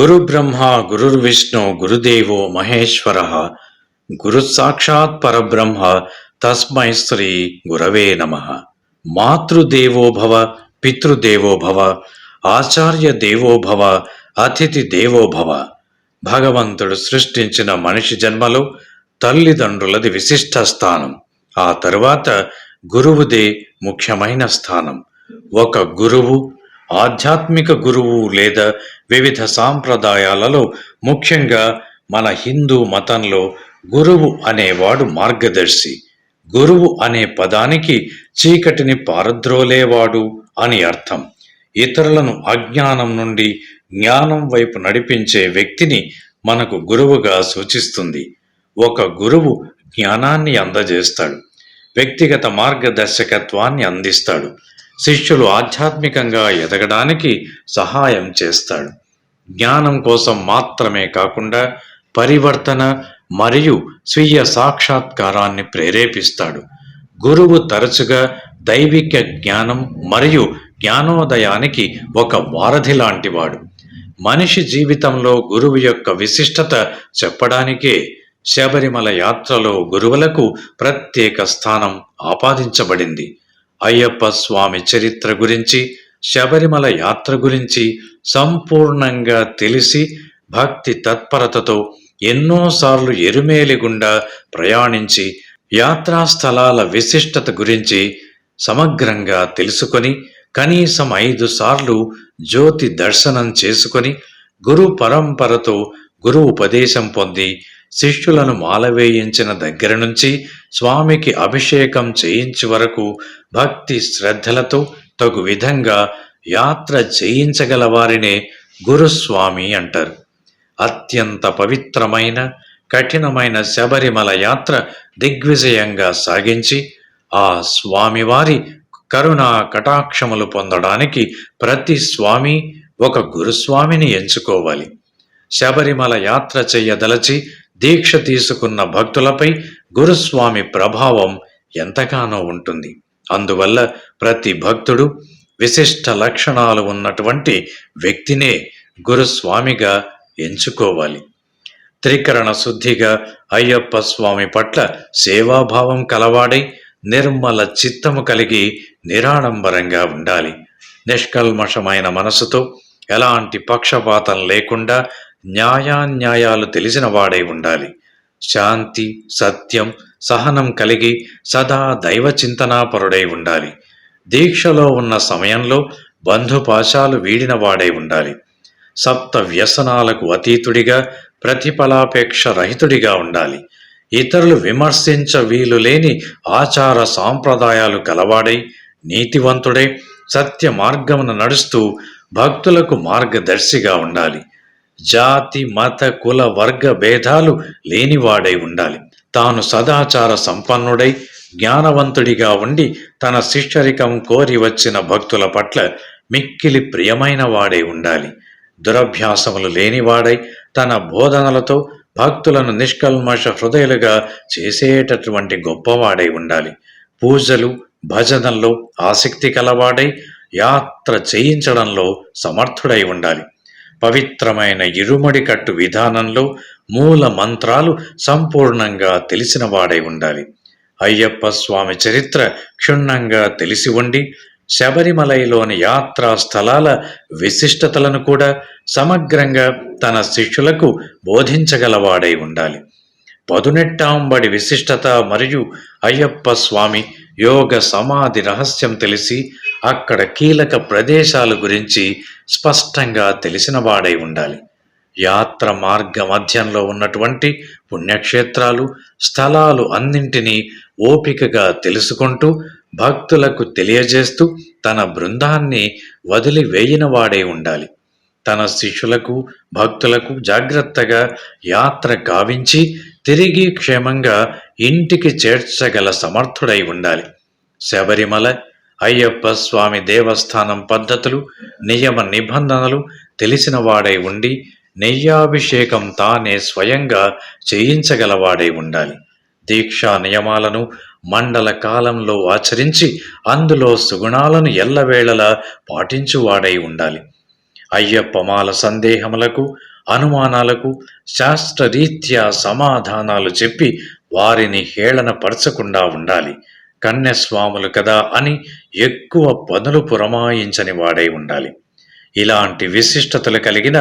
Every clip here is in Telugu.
గురు బ్రహ్మ గురుర్విష్ణు గురుదేవో మహేశ్వర. గురు సాక్షాత్ పరబ్రహ్మ తస్మై శ్రీ గురవే నమ. మాతృదేవోభవ పితృదేవోభవ ఆచార్య దేవోభవ అతిథి దేవోభవ. భగవంతుడు సృష్టించిన మనిషి జన్మలో తల్లిదండ్రులది విశిష్ట స్థానం. ఆ తరువాత గురువుదే ముఖ్యమైన స్థానం. ఒక గురువు ఆధ్యాత్మిక గురువు లేదా వివిధ సాంప్రదాయాలలో ముఖ్యంగా మన హిందూ మతంలో గురువు అనేవాడు మార్గదర్శి. గురువు అనే పదానికి చీకటిని పారద్రోలేవాడు అని అర్థం. ఇతరులను అజ్ఞానం నుండి జ్ఞానం వైపు నడిపించే వ్యక్తిని మనకు గురువుగా సూచిస్తుంది. ఒక గురువు జ్ఞానాన్ని అందజేస్తాడు. వ్యక్తిగత మార్గదర్శకత్వాన్ని అందిస్తాడు. శిష్యులు ఆధ్యాత్మికంగా ఎదగడానికి సహాయం చేస్తాడు. జ్ఞానం కోసం మాత్రమే కాకుండా పరివర్తన మరియు స్వీయ సాక్షాత్కారాన్ని ప్రేరేపిస్తాడు. గురువు తరచుగా దైవిక జ్ఞానం మరియు జ్ఞానోదయానికి ఒక వారధి లాంటివాడు. మనిషి జీవితంలో గురువు యొక్క విశిష్టత చెప్పడానికే శబరిమల యాత్రలో గురువులకు ప్రత్యేక స్థానం ఆపాదించబడింది. అయ్యప్ప స్వామి చరిత్ర గురించి శబరిమల యాత్ర గురించి సంపూర్ణంగా తెలిసి భక్తి తత్పరతతో ఎన్నోసార్లు ఎరుమేలి గుండా ప్రయాణించి యాత్రా స్థలాల విశిష్టత గురించి సమగ్రంగా తెలుసుకొని కనీసం ఐదు సార్లు జ్యోతి దర్శనం చేసుకొని గురు పరంపరతో గురు ఉపదేశం పొంది శిష్యులను మాలవేయించిన దగ్గర నుంచి స్వామికి అభిషేకం చేయించి వరకు భక్తి శ్రద్ధలతో తగు విధంగా యాత్ర చేయించగల వారినే గురుస్వామి అంటారు. అత్యంత పవిత్రమైన కఠినమైన శబరిమల యాత్ర దిగ్విజయంగా సాగించి ఆ స్వామివారి కరుణా కటాక్షములు పొందడానికి ప్రతి స్వామి ఒక గురుస్వామిని ఎంచుకోవాలి. శబరిమల యాత్ర చేయదలచి దీక్ష తీసుకున్న భక్తులపై గురుస్వామి ప్రభావం ఎంతగానో ఉంటుంది. అందువల్ల ప్రతి భక్తుడు విశిష్ట లక్షణాలు ఉన్నటువంటి వ్యక్తినే గురుస్వామిగా ఎంచుకోవాలి. త్రికరణ శుద్ధిగా అయ్యప్ప స్వామి పట్ల సేవాభావం కలవాడై నిర్మల చిత్తము కలిగి నిరాడంబరంగా ఉండాలి. నిష్కల్మషమైన మనసుతో ఎలాంటి పక్షపాతం లేకుండా న్యాయాన్యాయాలు తెలిసిన వాడై ఉండాలి. శాంతి సత్యం సహనం కలిగి సదా దైవ చింతనాపరుడై ఉండాలి. దీక్షలో ఉన్న సమయంలో బంధుపాశాలు వీడిన వాడై ఉండాలి. సప్త వ్యసనాలకు అతీతుడిగా ప్రతిఫలాపేక్ష రహితుడిగా ఉండాలి. ఇతరులు విమర్శించ వీలు లేని ఆచార సాంప్రదాయాలు కలవాడై నీతివంతుడై సత్య మార్గమున నడుస్తూ భక్తులకు మార్గదర్శిగా ఉండాలి. జాతి మత కుల వర్గ భేదాలు లేనివాడై ఉండాలి. తాను సదాచార సంపన్నుడై జ్ఞానవంతుడిగా ఉండి తన శిష్యరికం కోరి వచ్చిన భక్తుల పట్ల మిక్కిలి ప్రియమైన వాడై ఉండాలి. దురభ్యాసములు లేనివాడై తన బోధనలతో భక్తులను నిష్కల్మష హృదయులుగా చేసేటటువంటి గొప్పవాడై ఉండాలి. పూజలు భజనల్లో ఆసక్తి కలవాడై యాత్ర చేయించడంలో సమర్థుడై ఉండాలి. పవిత్రమైన ఇరుమడి కట్టు విధానంలో మూల మంత్రాలు సంపూర్ణంగా తెలిసినవాడై ఉండాలి. అయ్యప్ప స్వామి చరిత్ర క్షుణ్ణంగా తెలిసి ఉండి శబరిమలైలోని యాత్రా స్థలాల విశిష్టతలను కూడా సమగ్రంగా తన శిష్యులకు బోధించగలవాడై ఉండాలి. పదునెట్టాంబడి విశిష్టత మరియు అయ్యప్ప స్వామి యోగ సమాధి రహస్యం తెలిసి అక్కడ కీలక ప్రదేశాల గురించి స్పష్టంగా తెలిసిన వాడై ఉండాలి. యాత్ర మార్గ మధ్యంలో ఉన్నటువంటి పుణ్యక్షేత్రాలు స్థలాలు అన్నింటినీ ఓపికగా తెలుసుకుంటూ భక్తులకు తెలియజేస్తూ తన బృందాన్ని వదిలి వాడై ఉండాలి. తన శిష్యులకు భక్తులకు జాగ్రత్తగా యాత్ర గావించి తిరిగి క్షేమంగా ఇంటికి చేర్చగల సమర్థుడై ఉండాలి. శబరిమల అయ్యప్ప స్వామి దేవస్థానం పద్ధతులు నియమ నిబంధనలు తెలిసిన వాడై ఉండి నెయ్యాభిషేకం తానే స్వయంగా చేయించగలవాడై ఉండాలి. దీక్షా నియమాలను మండల కాలంలో ఆచరించి అందులో సుగుణాలను ఎల్లవేళలా పాటించువాడై ఉండాలి. అయ్యప్పమాల సందేహములకు అనుమానాలకు శాస్త్రరీత్యా సమాధానాలు చెప్పి వారిని హేళన పరచకుండా ఉండాలి. కన్యస్వాములు కదా అని ఎక్కువ పనులు పురమాయించని వాడై ఉండాలి. ఇలాంటి విశిష్టతలు కలిగిన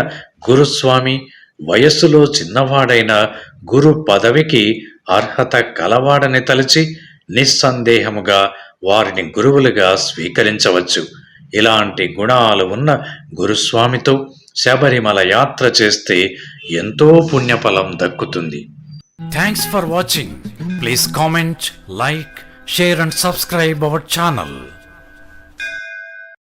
గురుస్వామి వయస్సులో చిన్నవాడైన గురు పదవికి అర్హత కలవాడని తలచి నిస్సందేహముగా వారిని గురువులుగా స్వీకరించవచ్చు. ఇలాంటి గుణాలు ఉన్న గురుస్వామితో శబరిమల యాత్ర చేస్తే ఎంతో పుణ్యఫలం దక్కుతుంది. Thanks for watching please comment like share and subscribe our channel.